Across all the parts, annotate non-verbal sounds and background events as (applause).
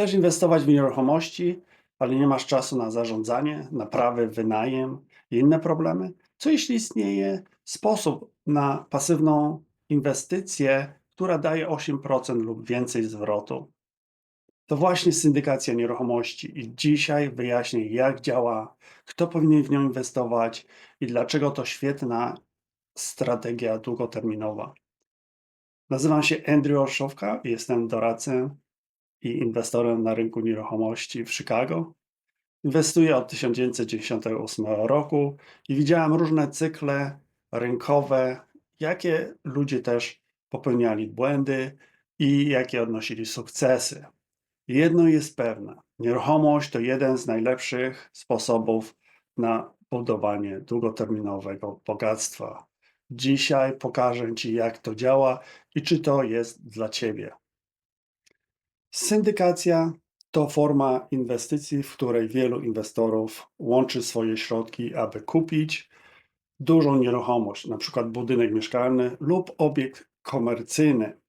Chcesz inwestować w nieruchomości, ale nie masz czasu na zarządzanie, naprawy, wynajem i inne problemy? Co jeśli istnieje sposób na pasywną inwestycję, która daje 8% lub więcej zwrotu? To właśnie syndykacja nieruchomości i dzisiaj wyjaśnię, jak działa, kto powinien w nią inwestować i dlaczego to świetna strategia długoterminowa. Nazywam się Andrew Orszówka i jestem doradcą i inwestorem na rynku nieruchomości w Chicago. Inwestuję od 1998 roku i widziałem różne cykle rynkowe, jakie ludzie też popełniali błędy i jakie odnosili sukcesy. Jedno jest pewne: nieruchomość to jeden z najlepszych sposobów na budowanie długoterminowego bogactwa. Dzisiaj pokażę Ci, jak to działa i czy to jest dla Ciebie. Syndykacja to forma inwestycji, w której wielu inwestorów łączy swoje środki, aby kupić dużą nieruchomość, na przykład budynek mieszkalny lub obiekt komercyjny.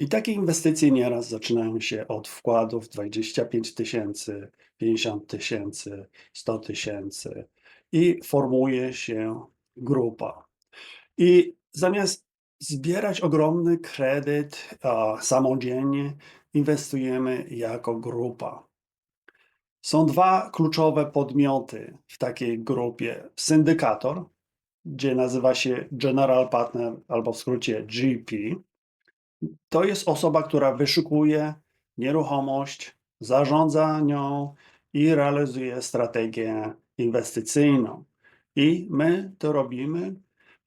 I takie inwestycje nieraz zaczynają się od wkładów 25 tysięcy, 50 tysięcy, 100 tysięcy i formuje się grupa. I zamiast zbierać ogromny kredyt a, samodzielnie, inwestujemy jako grupa. Są dwa kluczowe podmioty w takiej grupie: syndykator, gdzie nazywa się General Partner albo w skrócie GP. To jest osoba, która wyszukuje nieruchomość, zarządza nią i realizuje strategię inwestycyjną. I my to robimy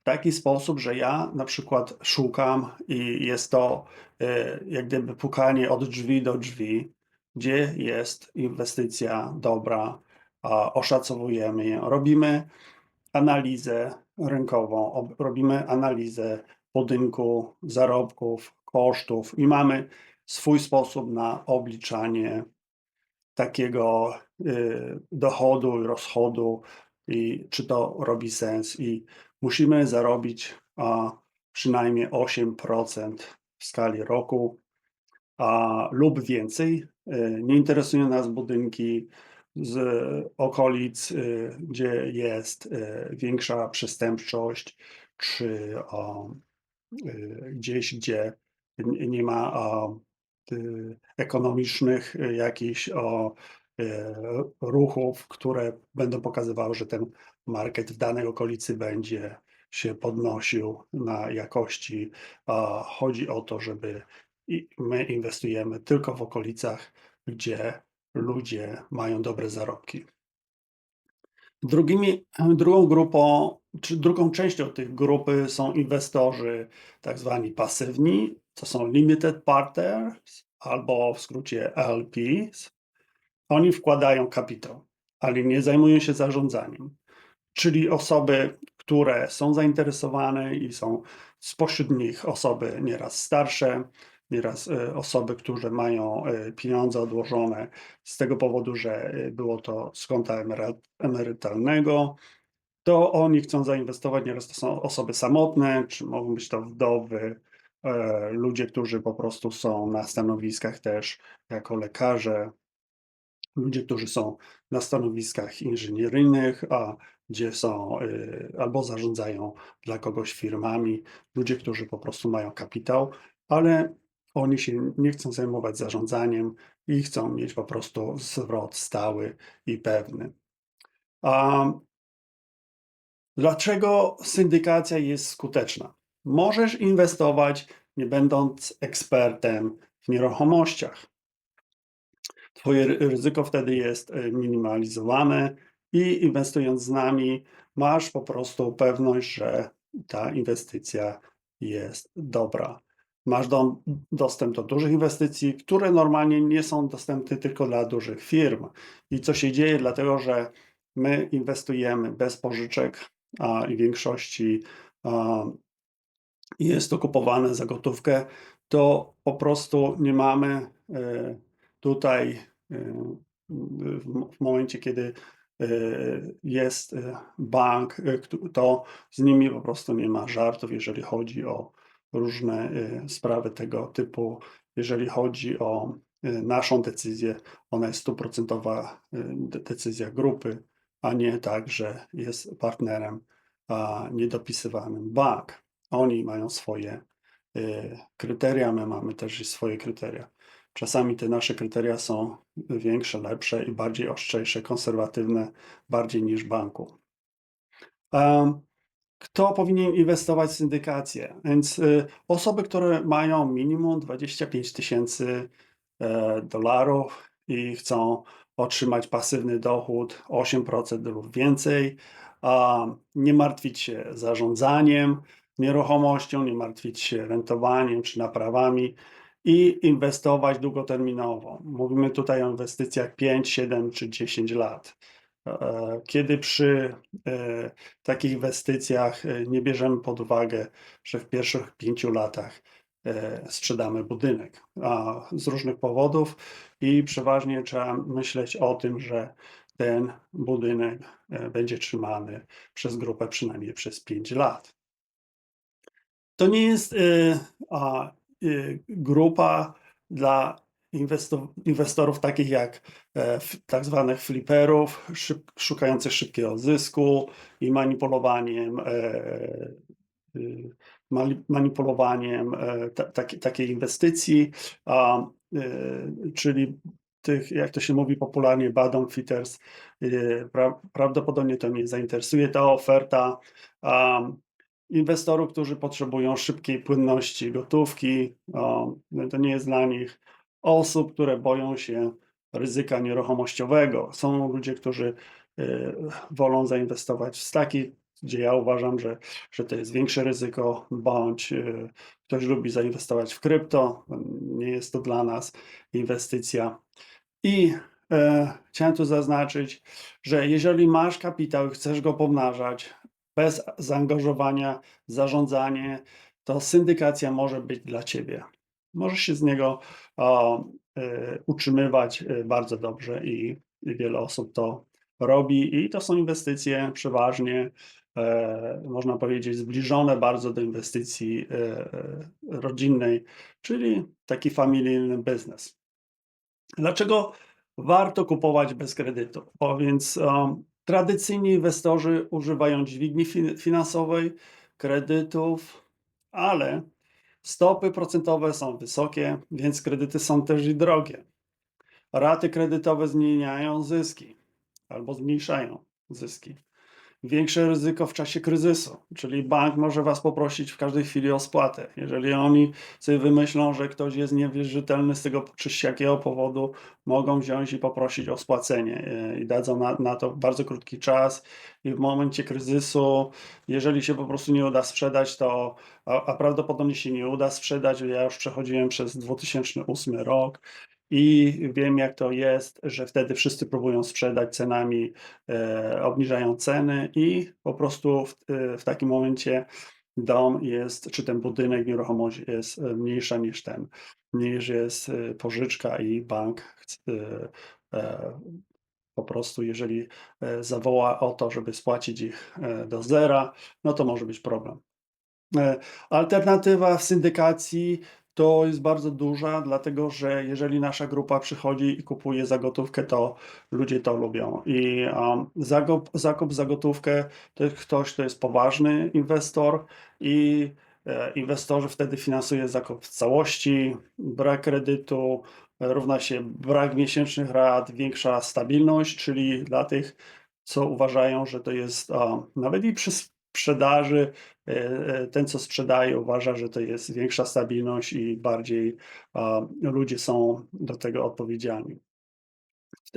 taki sposób, że ja na przykład szukam i jest to e, jak gdyby pukanie od drzwi do drzwi, gdzie jest inwestycja dobra, oszacowujemy ją. Robimy analizę rynkową, ob- robimy analizę budynku, zarobków, kosztów i mamy swój sposób na obliczanie takiego y, dochodu i rozchodu i czy to robi sens i musimy zarobić a, przynajmniej 8% w skali roku a, lub więcej. Y, Nie interesują nas budynki z okolic, y, gdzie jest y, większa przestępczość, czy gdzieś, gdzie nie ma ekonomicznych jakichś o, ruchów, które będą pokazywały, że ten market w danej okolicy będzie się podnosił na jakości. Chodzi o to, żeby my inwestujemy tylko w okolicach, gdzie ludzie mają dobre zarobki. Drugimi, drugą grupą, czy drugą częścią tych grupy są inwestorzy tak zwani pasywni, to są limited partners albo w skrócie LPs. Oni wkładają kapitał, ale nie zajmują się zarządzaniem. Czyli osoby, które są zainteresowane i są spośród nich osoby nieraz starsze, nieraz e, osoby, które mają e, pieniądze odłożone z tego powodu, że e, było to z konta emery- emerytalnego, to oni chcą zainwestować. Nieraz to są osoby samotne, czy mogą być to wdowy, ludzie, którzy po prostu są na stanowiskach też jako lekarze, ludzie, którzy są na stanowiskach inżynieryjnych, a gdzie są y, albo zarządzają dla kogoś firmami, ludzie, którzy po prostu mają kapitał, ale oni się nie chcą zajmować zarządzaniem i chcą mieć po prostu zwrot stały i pewny. A dlaczego syndykacja jest skuteczna? Możesz inwestować, nie będąc ekspertem w nieruchomościach. Twoje ry- ryzyko wtedy jest e, minimalizowane i inwestując z nami, masz po prostu pewność, że ta inwestycja jest dobra. Masz do, dostęp do dużych inwestycji, które normalnie nie są dostępne tylko dla dużych firm. I co się dzieje? Dlatego, że my inwestujemy bez pożyczek a, w większości a, jest to kupowane za gotówkę, to po prostu nie mamy e, tutaj w momencie, kiedy e, jest e, bank, e, to z nimi po prostu nie ma żartów, jeżeli chodzi o różne sprawy tego typu, jeżeli chodzi o naszą decyzję. Ona jest stuprocentowa de- decyzja grupy, a nie tak, że jest partnerem niedopisywanym bank. Oni mają swoje kryteria, my mamy też swoje kryteria. Czasami te nasze kryteria są większe, lepsze i bardziej ostrzejsze, konserwatywne, bardziej niż banku. Kto powinien inwestować w syndykację? Więc y, osoby, które mają minimum 25 tysięcy e, dolarów i chcą otrzymać pasywny dochód 8% lub więcej, nie martwić się zarządzaniem nieruchomością, nie martwić się rentowaniem czy naprawami i inwestować długoterminowo. Mówimy tutaj o inwestycjach 5, 7 czy 10 lat. E, Kiedy przy e, takich inwestycjach e, nie bierzemy pod uwagę, że w pierwszych pięciu latach e, sprzedamy budynek a z różnych powodów i przeważnie trzeba myśleć o tym, że ten budynek e, będzie trzymany przez grupę przynajmniej przez 5 lat. To nie jest e, a, e, grupa dla inwesto- inwestorów takich jak e, tak zwanych fliperów, szukających szybkiego zysku i manipulowaniem, e, y, manipulowaniem e, ta, taki- takiej inwestycji, czyli tych, jak to się mówi popularnie, bottom fitters. Pra, prawdopodobnie to nie zainteresuje ta oferta. Inwestorów, którzy potrzebują szybkiej płynności gotówki, o, to nie jest dla nich osób, które boją się ryzyka nieruchomościowego. Są ludzie, którzy y, wolą zainwestować w staki, gdzie ja uważam, że, że to jest większe ryzyko, bądź y, ktoś lubi zainwestować w krypto, nie jest to dla nas inwestycja. I e, chciałem tu zaznaczyć, że jeżeli masz kapitał i chcesz go pomnażać bez zaangażowania zarządzanie, to syndykacja może być dla ciebie. Możesz się z niego o, e, utrzymywać e, bardzo dobrze i, i wiele osób to robi. I to są inwestycje przeważnie, e, można powiedzieć, zbliżone bardzo do inwestycji rodzinnej, czyli taki familijny biznes. Dlaczego warto kupować bez kredytu? Bo więc um, tradycyjni inwestorzy używają dźwigni fin- finansowej, kredytów, ale stopy procentowe są wysokie, więc kredyty są też i drogie. Raty kredytowe zmieniają zyski albo zmniejszają zyski. Większe ryzyko w czasie kryzysu, czyli bank może Was poprosić w każdej chwili o spłatę. Jeżeli oni sobie wymyślą, że ktoś jest niewierzytelny z tego czy z jakiego powodu, mogą wziąć i poprosić o spłacenie e, i dadzą na, na to bardzo krótki czas. I w momencie kryzysu, jeżeli się po prostu nie uda sprzedać, to a, a prawdopodobnie się nie uda sprzedać. Ja już przechodziłem przez 2008 rok i wiem, jak to jest, że wtedy wszyscy próbują sprzedać cenami, e, obniżają ceny i po prostu w, e, w takim momencie dom jest, czy ten budynek, nieruchomość jest e, mniejsza niż ten, niż jest e, pożyczka i bank e, e, po prostu, jeżeli zawoła o to, żeby spłacić ich do zera, no to może być problem. Alternatywa w syndykacji to jest bardzo duża, dlatego że jeżeli nasza grupa przychodzi i kupuje za gotówkę, to ludzie to lubią. I um, zakup, zakup za gotówkę to jest ktoś, kto jest poważny inwestor i e, inwestorzy wtedy finansuje zakup w całości, brak kredytu równa się brak miesięcznych rat, większa stabilność, czyli dla tych, co uważają, że to jest a, nawet i przy sprzedaży, e, e, ten, co sprzedaje, uważa, że to jest większa stabilność i bardziej ludzie są do tego odpowiedzialni.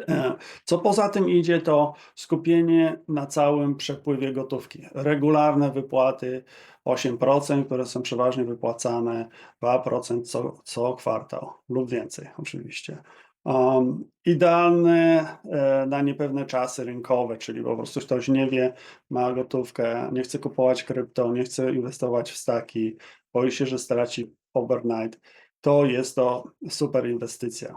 E, Co poza tym idzie, to skupienie na całym przepływie gotówki. Regularne wypłaty 8%, które są przeważnie wypłacane 2% co, co kwartał lub więcej, oczywiście. Um, idealne e, na niepewne czasy rynkowe, czyli po prostu ktoś nie wie, ma gotówkę, nie chce kupować krypto, nie chce inwestować w staki, boi się, że straci overnight. To jest to super inwestycja.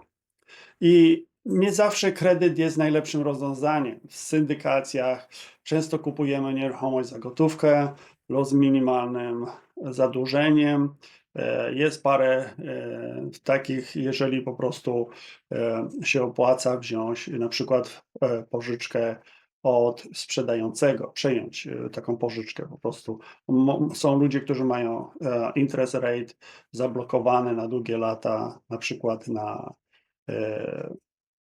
I nie zawsze kredyt jest najlepszym rozwiązaniem. W syndykacjach często kupujemy nieruchomość za gotówkę z minimalnym zadłużeniem. E, Jest parę e, takich, jeżeli po prostu e, się opłaca wziąć na przykład pożyczkę od sprzedającego, przejąć taką pożyczkę po prostu. Są ludzie, którzy mają interest rate zablokowane na długie lata, na przykład na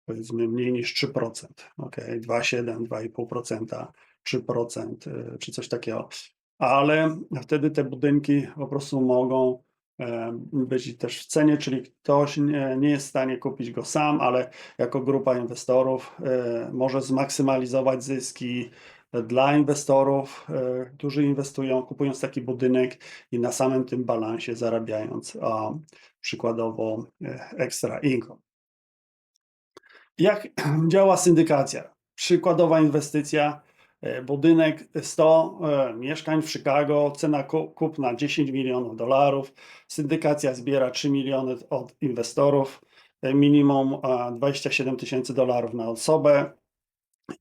powiedzmy mniej niż 3%, ok, 2,7, 2,5%, 3%, y, czy coś takiego. Ale wtedy te budynki po prostu mogą e, być też w cenie, czyli ktoś nie, jest w stanie kupić go sam, ale jako grupa inwestorów e, może zmaksymalizować zyski dla inwestorów, e, którzy inwestują, kupując taki budynek i na samym tym balansie zarabiając a, przykładowo e, extra income. Jak (clears throat) działa syndykacja? Przykładowa inwestycja, e, budynek 100 e, mieszkań w Chicago, cena ku- kupna 10 milionów dolarów. Syndykacja zbiera 3 miliony od inwestorów, e, minimum a, 27 tysięcy dolarów na osobę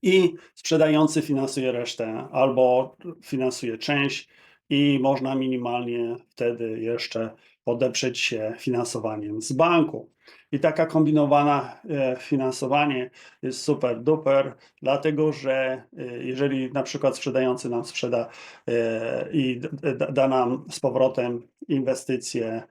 i sprzedający finansuje resztę albo finansuje część i można minimalnie wtedy jeszcze podeprzeć się finansowaniem z banku. I taka kombinowana e, finansowanie jest super duper, dlatego że e, jeżeli na przykład sprzedający nam sprzeda e, i da, nam z powrotem inwestycję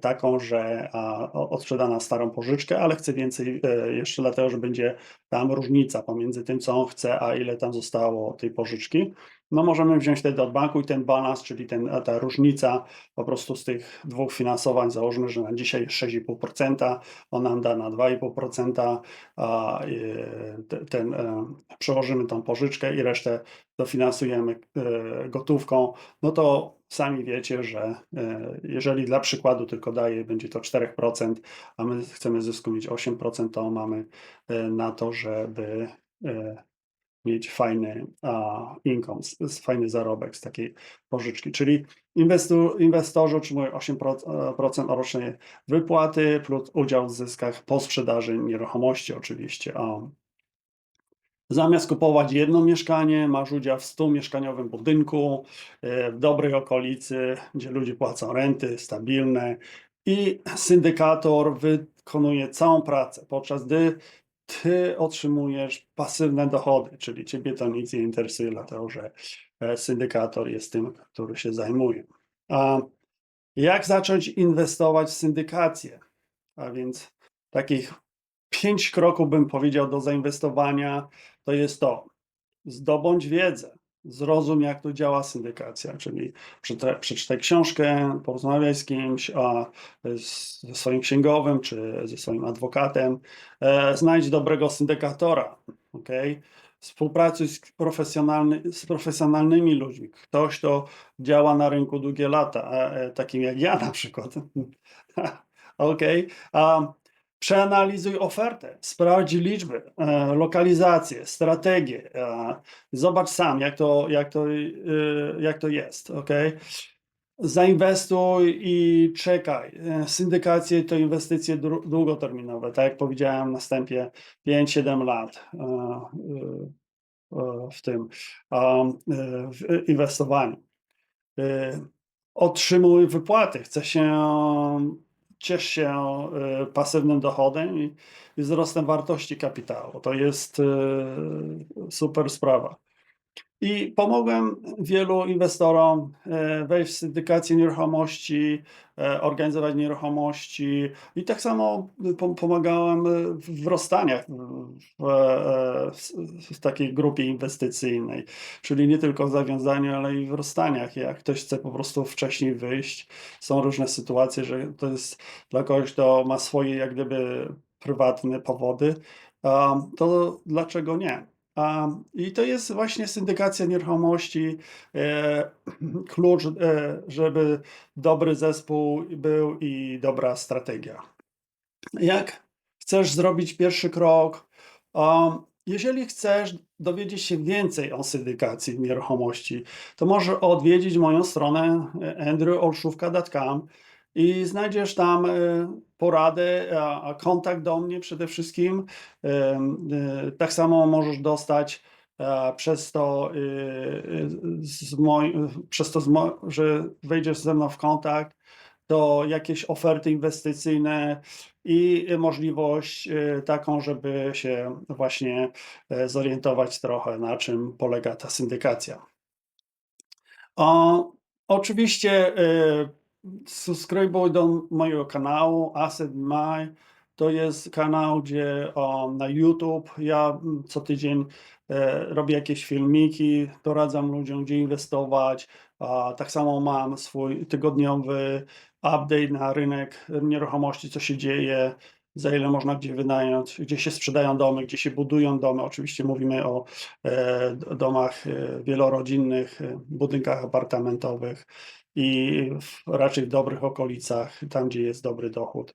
taką, że odsprzeda nam starą pożyczkę, ale chce więcej jeszcze dlatego, że będzie tam różnica pomiędzy tym, co on chce, a ile tam zostało tej pożyczki, no możemy wziąć wtedy od banku i ten balans, czyli ten, ta różnica po prostu z tych dwóch finansowań, założmy, że na dzisiaj jest 6,5%, on nam da na 2,5%, a e, te- ten, e, przełożymy tą pożyczkę i resztę dofinansujemy e, gotówką, no to sami wiecie, że jeżeli dla przykładu tylko daje, będzie to 4%, a my chcemy zysku mieć 8%, to mamy na to, żeby mieć fajny a, income, fajny zarobek z takiej pożyczki. Czyli inwestu, inwestorzy otrzymują 8% rocznej wypłaty plus udział w zyskach po sprzedaży nieruchomości oczywiście. A, Zamiast kupować jedno mieszkanie, masz udział w 100-mieszkaniowym budynku e, w dobrej okolicy, gdzie ludzie płacą renty stabilne i syndykator wykonuje całą pracę, podczas gdy ty otrzymujesz pasywne dochody, czyli ciebie to nic nie interesuje, dlatego że e, syndykator jest tym, który się zajmuje. A jak zacząć inwestować w syndykację? A więc takich pięć kroków bym powiedział do zainwestowania, to jest to, zdobądź wiedzę, zrozum jak to działa syndykacja, czyli przeczytaj, książkę, porozmawiaj z kimś, a, z, ze swoim księgowym czy ze swoim adwokatem, e, znajdź dobrego syndykatora, ok? Współpracuj z, profesjonalny, z profesjonalnymi ludźmi. Ktoś, kto działa na rynku długie lata, e, e, takim jak ja na przykład. (laughs) ok? A, Przeanalizuj ofertę, sprawdź liczby, e, lokalizację, strategię. E, zobacz sam, jak to, jak to, e, jak to jest. ok? Zainwestuj i czekaj. Syndykacje to inwestycje długoterminowe, tak jak powiedziałem na wstępie, 5-7 lat w tym w inwestowaniu. Otrzymuj wypłaty. Chce się, ciesz się e, pasywnym dochodem i, wzrostem wartości kapitału. To jest e, super sprawa. I pomogłem wielu inwestorom e, wejść w syndykację nieruchomości, e, organizować nieruchomości i tak samo pom- pomagałem e, w rozstaniach w, e, w, w takiej grupie inwestycyjnej, czyli nie tylko w zawiązaniu, ale i w rozstaniach. Jak ktoś chce po prostu wcześniej wyjść, są różne sytuacje, że to jest dla kogoś, kto ma swoje jak gdyby prywatne powody, to dlaczego nie? I to jest właśnie syndykacja nieruchomości, e, klucz, e, żeby dobry zespół był i dobra strategia. Jak chcesz zrobić pierwszy krok? Jeżeli chcesz dowiedzieć się więcej o syndykacji nieruchomości, to możesz odwiedzić moją stronę e, andrewolszówka.com i znajdziesz tam e, poradę, kontakt do mnie przede wszystkim. Em, e, Tak samo możesz dostać e, przez to, moj przez to że wejdziesz ze mną w kontakt, to jakieś oferty inwestycyjne i możliwość, taką, żeby się właśnie, e, zorientować trochę, na czym polega ta syndykacja. O, oczywiście, subskrybuj do mojego kanału Asset My. To jest kanał, gdzie o, na YouTube ja mm, co tydzień e, robię jakieś filmiki, doradzam ludziom, gdzie inwestować. A, tak samo mam swój tygodniowy update na rynek nieruchomości, co się dzieje, za ile można gdzie wynająć, gdzie się sprzedają domy, gdzie się budują domy. Oczywiście mówimy o e, domach e, wielorodzinnych, e, budynkach apartamentowych i w, raczej w dobrych okolicach, tam gdzie jest dobry dochód.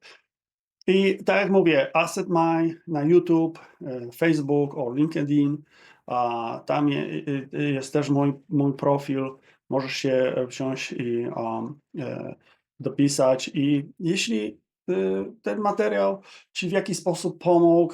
I tak jak mówię, Asset My na YouTube, e, Facebook o LinkedIn, a tam y, y, jest też mój, mój profil. Możesz się e, wsiąść i um, e, dopisać. I jeśli ten materiał Ci w jakiś sposób pomógł,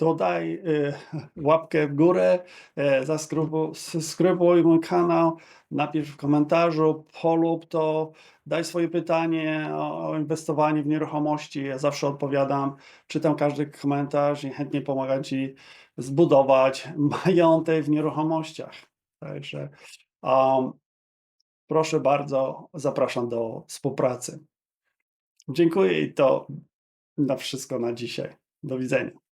to daj y, łapkę w górę, e, zaskrybuj, subskrybuj mój kanał, napisz w komentarzu, polub to, daj swoje pytanie o, o inwestowanie w nieruchomości. Ja zawsze odpowiadam, czytam każdy komentarz i chętnie pomagam Ci zbudować majątek w nieruchomościach. Także um, proszę bardzo, zapraszam do współpracy. Dziękuję i to na wszystko na dzisiaj. Do widzenia.